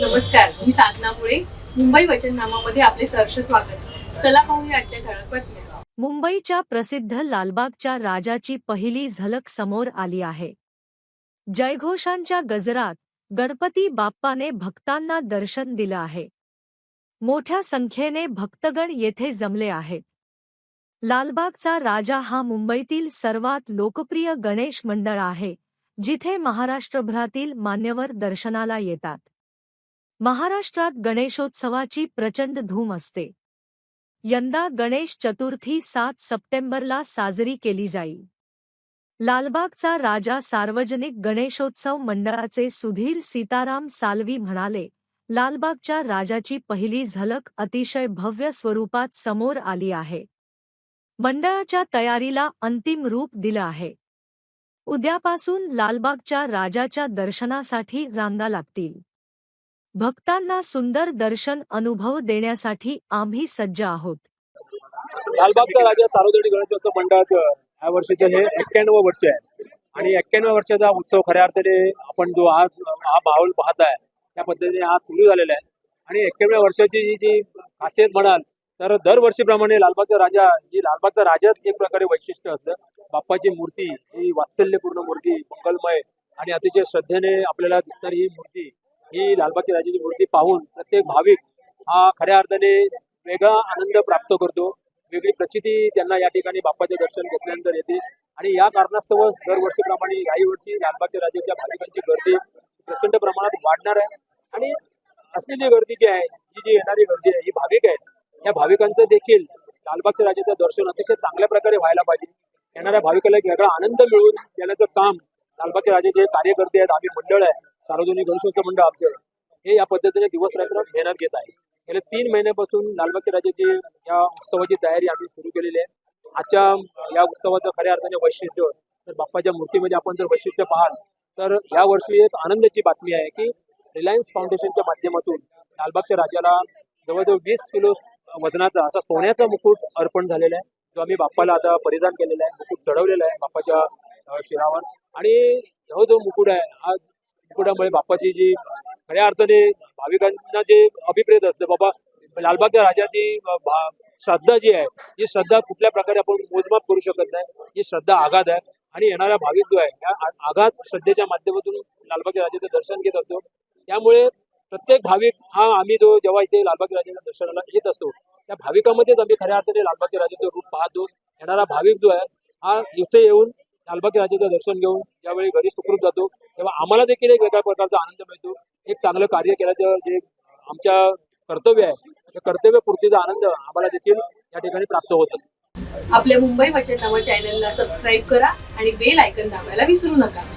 नमस्कार मी साधना मुळे. मुंबई वचननामामध्ये आपले सहर्ष स्वागत. चला पाहूया आजच्या ठळक बातम्या. मुंबईच्या प्रसिद्ध लालबागच्या राजाची पहिली झलक समोर आली आहे. जयघोषांच्या गजरात गणपती बाप्पाने भक्तांना दर्शन दिलं आहे. मोठ्या संख्येने भक्तगण येथे जमले आहेत. लालबागचा राजा हा मुंबईतील सर्वात लोकप्रिय गणेश मंडळ आहे जिथे महाराष्ट्रभरातील मान्यवर दर्शनाला येतात. महाराष्ट्रात गणेशोत्सवाची प्रचंड धूम असते. यंदा गणेश चतुर्थी सात सप्टेंबरला साजरी केली जाईल. लालबागचा राजा सार्वजनिक गणेशोत्सव मंडळाचे सुधीर सीताराम सालवी म्हणाले लालबागच्या राजाची पहिली झलक अतिशय भव्य स्वरूपात समोर आली आहे. मंडळाच्या तयारीला अंतिम रूप दिलं आहे. उद्यापासून लालबागच्या राजाच्या दर्शनासाठी रांगा लागतील. भक्तांना सुंदर दर्शन अनुभव देण्यासाठी आम्ही सज्ज आहोत. लालबागचा राजा सार्वजनिक गणेशोत्सव मंडळाचं या वर्षीचं हे एक्क्याण्णव वर्ष आहे. आणि एक्क्याण्णव वर्षाचा उत्सव खऱ्या अर्थाने आपण जो आज हा माहोल पाहताय त्या पद्धतीने आज सुरू झालेला आहे. आणि एक्क्याण्णव वर्षाची ही जी खासियत म्हणाल तर दरवर्षीप्रमाणे लालबागचा राजा जी लालबागचा राजाच एक प्रकारे वैशिष्ट्य असतं. बाप्पाची मूर्ती ही वात्सल्यपूर्ण मूर्ती मंगलमय आणि अतिशय श्रद्धेने आपल्याला दिसणारी ही मूर्ती ही लालबागच्या राजाची मूर्ती पाहून प्रत्येक भाविक हा खऱ्या अर्थाने वेगळा आनंद प्राप्त करतो. वेगळी प्रचिती त्यांना या ठिकाणी बाप्पाचे दर्शन घेतल्यानंतर येते. आणि या कारणास्तव दरवर्षीप्रमाणे याही वर्षी लालबागच्या राजाच्या भाविकांची गर्दी प्रचंड प्रमाणात वाढणार आहे. आणि असलेली गर्दी जी आहे ही जी येणारी गर्दी आहे ही भाविक आहेत या भाविकांचं देखील लालबागच्या राजाचं दर्शन अतिशय चांगल्या प्रकारे व्हायला पाहिजे. येणाऱ्या भाविकाला एक वेगळा आनंद मिळून देण्याचं काम लालबागच्या राजाचे कार्यकर्ते आहेत आम्ही मंडळ आहे. सार्वजनिक गणेशोत्सव मंडळ आमचं हे या पद्धतीने दिवस रात्र मेहनत घेत आहे. गेल्या तीन महिन्यापासून लालबागच्या राजाची या उत्सवाची तयारी आम्ही सुरू केलेली आहे. आजच्या या उत्सवाचं खऱ्या अर्थाने वैशिष्ट्य तर बाप्पाच्या मूर्तीमध्ये आपण जर वैशिष्ट्य पाहाल तर या वर्षी एक आनंदाची बातमी आहे की रिलायन्स फाउंडेशनच्या माध्यमातून लालबागच्या राजाला जवळजवळ वीस किलो वजनाचा असा सोन्याचा मुकुट अर्पण झालेला आहे. जो आम्ही बाप्पाला आता परिधान केलेला आहे मुकुट चढवलेला आहे बाप्पाच्या शिरावर. आणि जो जो मुकुट आहे हा मुकुटामुळे बाप्पाची जी खऱ्या अर्थाने भाविकांना जे अभिप्रेत असतं बाबा लालबागच्या राजाची भा- श्रद्धा जी आहे ही श्रद्धा कुठल्या प्रकारे आपण मोजमाप करू शकत नाही. ही श्रद्धा आघात आहे आणि येणारा भाविक जो आहे या आघात श्रद्धेच्या माध्यमातून लालबागच्या राजाचं दर्शन घेत असतो. त्यामुळे प्रत्येक भाविक हा आम्ही जो जेव्हा इथे लालबागच्या राजाच्या दर्शनाला येत असतो त्या भाविकामध्येच आम्ही खऱ्या अर्थाने लालबागच्या राजाचं रूप पाहतो. येणारा भाविक जो आहे हा इथे येऊन लालबागच्या राजाचं दर्शन घेऊन ज्यावेळी घरी सुखरूप जातो तेव्हा आम्हाला देखील एक वेगळ्या प्रकारचा आनंद मिळतो. एक चांगलं कार्य केल्याचं जे आमच्या कर्तव्य आहे त्या कर्तव्यपूर्तीचा आनंद आम्हाला देखील या ठिकाणी प्राप्त होत असतो. आपल्या मुंबई वचननामा चॅनलला सबस्क्राईब करा आणि बेल आयकन दाबायला विसरू नका.